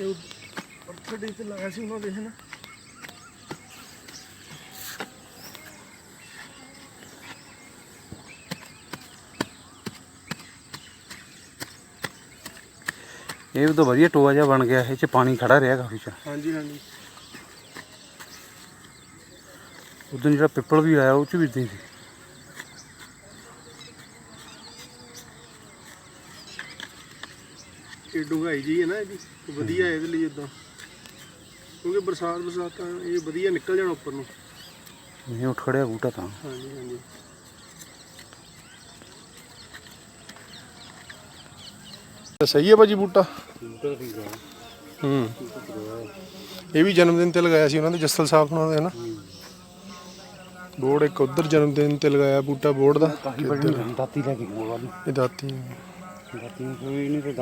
ਇਹ ਪਰਥੜੀ ਤੇ ਲਾਇਆ ਸੀ ਉਹਨਾਂ ਦੇ ਹਨਾ ਇਹ ਵੀ ਤਾਂ ਵਧੀਆ ਟੋਆ ਜਿਹਾ ਬਣ ਗਿਆ ਇਹ ਚ ਪਾਣੀ ਖੜਾ ਰਿਹਾ ਕਾਫੀ ਚਿਰ। ਹਾਂਜੀ ਹਾਂਜੀ। ਉਦੋਂ ਜਿਹੜਾ ਪਿੱਪਲ ਵੀ ਆਇਆ ਉਹ ਚ ਵੀ ਹੀ ਸੀ। ਇਹ ਡੂੰਘਾਈ ਜੀ ਹੈ ਨਾ ਇਹਦੀ ਤੇ ਵਧੀਆ ਹੈ ਇਹਦੇ ਲਈ ਇਦਾਂ ਕਿਉਂਕਿ ਬਰਸਾਤ ਬਰਸਾਤਾਂ ਇਹ ਵਧੀਆ ਨਿਕਲ ਜਾਣਾ ਉੱਪਰ ਨੂੰ। ਇਹ ਉੱਠ ਖੜਿਆ ਬੂਟਾ ਤਾਂ। ਹਾਂਜੀ ਹਾਂਜੀ। ਸਹੀ ਹੈ ਭਾਜੀ ਬੂਟਾ? ਹੂੰ। ਇਹ ਵੀ ਜਨਮ ਦਿਨ ਤੇ ਲਗਾਇਆ ਸੀ ਉਹਨਾਂ ਦੇ ਜੱਸਲ ਸਾਹਿਬ ਉਹਨਾਂ ਦੇ ਹਨਾ ਬੋਰਡ ਇੱਕ ਉਧਰ ਜਨਮ ਦਿਨ ਤੇ ਲਗਾਇਆ ਬੂਟਾ ਬੋਰਡ ਦਾ। ਕਾਫੀ ਬੜੀ ਦਾਤੀ ਲੈ ਕੇ ਗਿਆ ਵਾਲੀ। ਇਹ ਦਾਤੀ ਦਾਤੀ ਕੋਈ ਨਹੀਂ ਤੇ